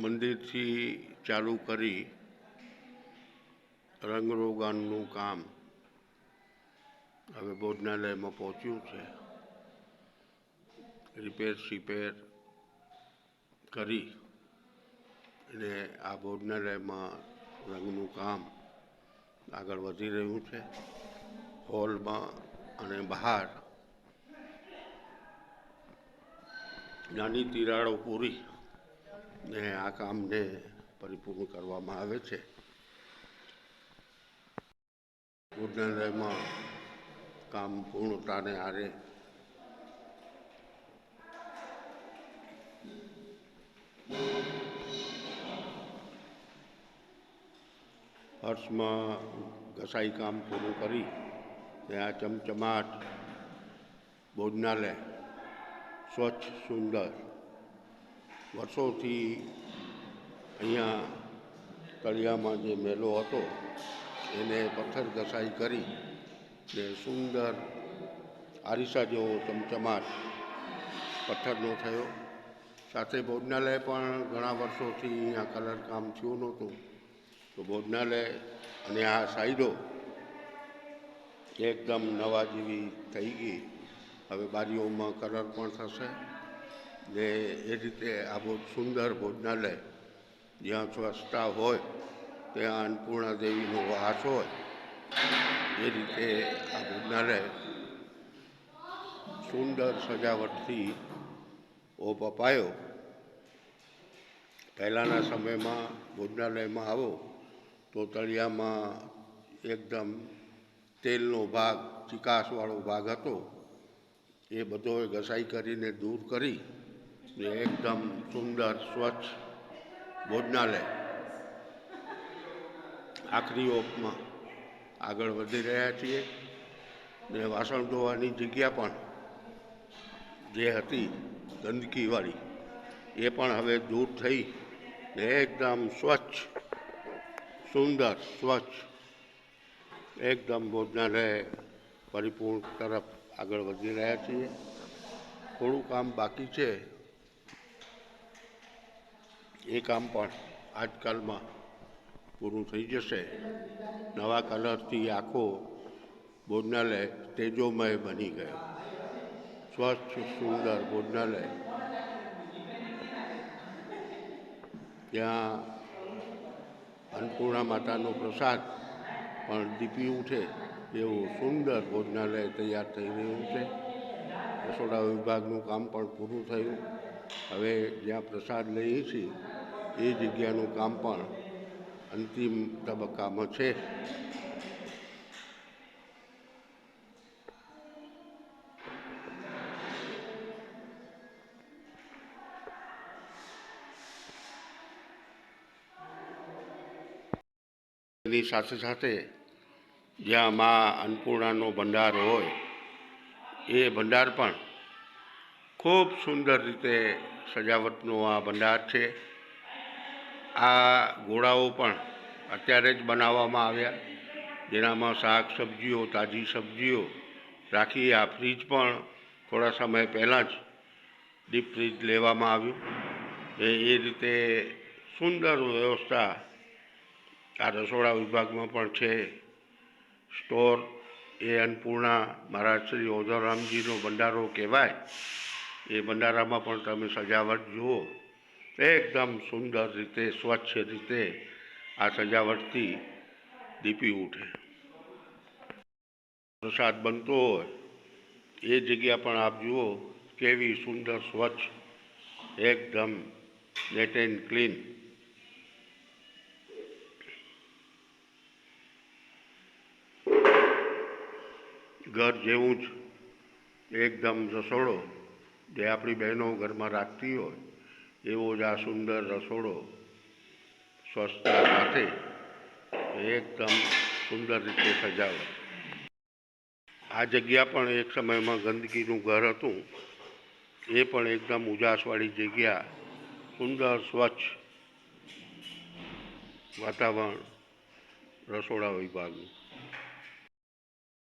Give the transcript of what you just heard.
મંદિરથી ચાલુ કરી રંગરોગાનનું કામ હવે ભોજનાલયમાં પહોંચ્યું છે. રિપેર શિપેર કરી અને આ ભોજનાલયમાં રંગનું કામ આગળ વધી રહ્યું છે. હોલમાં અને બહાર નાની તિરાડો પૂરી ને આ કામને પરિપૂર્ણ કરવામાં આવે છે. ભોજનાલયમાં કામ પૂર્ણતાને આરે હર્ષમાં ઘસાઈ કામ પૂરું કરી ત્યાં ચમચમાટ ભોજનાલય સ્વચ્છ, સુંદર વર્ષોથી અહીંયા તળિયામાં જે મેલો હતો, એને પથ્થર ઘસાઈ કરી ને સુંદર આરીસા જેવો ચમચમાટ પથ્થરનો થયો. સાથે ભોજનાલય પણ ઘણા વર્ષોથી અહીંયા કલર કામ થયું નહોતું. તો ભોજનાલય અને આ સાઈડો એકદમ નવા જેવી થઈ ગઈ. હવે બારીઓમાં કલર પણ થશે. ને એ રીતે આ બહુ સુંદર ભોજનાલય જ્યાં સ્વચ્છતા હોય, ત્યાં અન્નપૂર્ણા દેવીનો વાસ હોય, એ રીતે આ ભોજનાલય સુંદર સજાવટથી ઓપ અપાયો પહેલાંના સમયમાં ભોજનાલયમાં આવો તો તળિયામાં એકદમ તેલનો ભાગ, ચિકાસવાળો ભાગ હતો. એ બધો ઘસાઈ કરીને દૂર કરી ને એકદમ સુંદર, સ્વચ્છ ભોજનાલય. આખરી ઓપમાં આગળ વધી રહ્યા છીએ ને વાસણ ધોવાની જગ્યા પણ જે હતી ગંદકીવાળી, એ પણ હવે દૂર થઈ ને એકદમ સ્વચ્છ, સુંદર, સ્વચ્છ એકદમ ભોજનાલય પરિપૂર્ણ તરફ આગળ વધી રહ્યા છીએ. થોડું કામ બાકી છે. એ કામ પણ આજકાલમાં પૂરું થઈ જશે. નવા કલરથી આખો ભોજનાલય તેજોમય બની ગયો. સ્વચ્છ સુંદર ભોજનાલય. ત્યાં અન્નપૂર્ણા માતાનો પ્રસાદ પણ દીપી ઉઠે એવું સુંદર ભોજનાલય તૈયાર થઈ રહ્યું છે. રસોડા વિભાગનું કામ પણ પૂરું થયું. હવે જ્યાં પ્રસાદ લઈએ છીએ એ જગ્યાનું કામ પણ અંતિમ તબક્કામાં છે. એની સાથે સાથે જ્યાં મા અન્નપૂર્ણાનો ભંડાર હોય, એ ભંડાર પણ ખૂબ સુંદર રીતે સજાવટનો આ ભંડાર છે. આ ગોળાઓ પણ અત્યારે જ બનાવવામાં આવ્યા. જેનામાં શાક સબ્જીઓ, તાજી સબ્જીઓ રાખી આ ફ્રીજ પણ થોડા સમય પહેલાં જ ડીપ ફ્રીજ લેવામાં આવ્યું. એ એ રીતે સુંદર વ્યવસ્થા આ રસોડા વિભાગમાં પણ છે. સ્ટોર એ અન્નપૂર્ણા મહારાજ શ્રી ઓઝરરામજીનો ભંડારો કહેવાય. એ ભંડારામાં પણ તમે સજાવટ જુઓ. એકદમ સુંદર રીતે, સ્વચ્છ રીતે આ સજાવટથી દીપી ઉઠે. પ્રસાદ બનતો હોય, એ જગ્યા પણ આપ જુઓ કેવી સુંદર, સ્વચ્છ, એકદમ નેટ એન્ડ ક્લીન. ઘર જેવું જ, એકદમ રસોડો જે આપણી બહેનો ઘરમાં રાખતી હોય એવો જ આ સુંદર રસોડો સ્વચ્છતા સાથે એકદમ સુંદર રીતે સજાવટ આ જગ્યા પણ એક સમયમાં ગંદકીનું ઘર હતું. એ પણ એકદમ ઉજાસવાળી જગ્યા, સુંદર, સ્વચ્છ વાતાવરણ રસોડા વિભાગનું.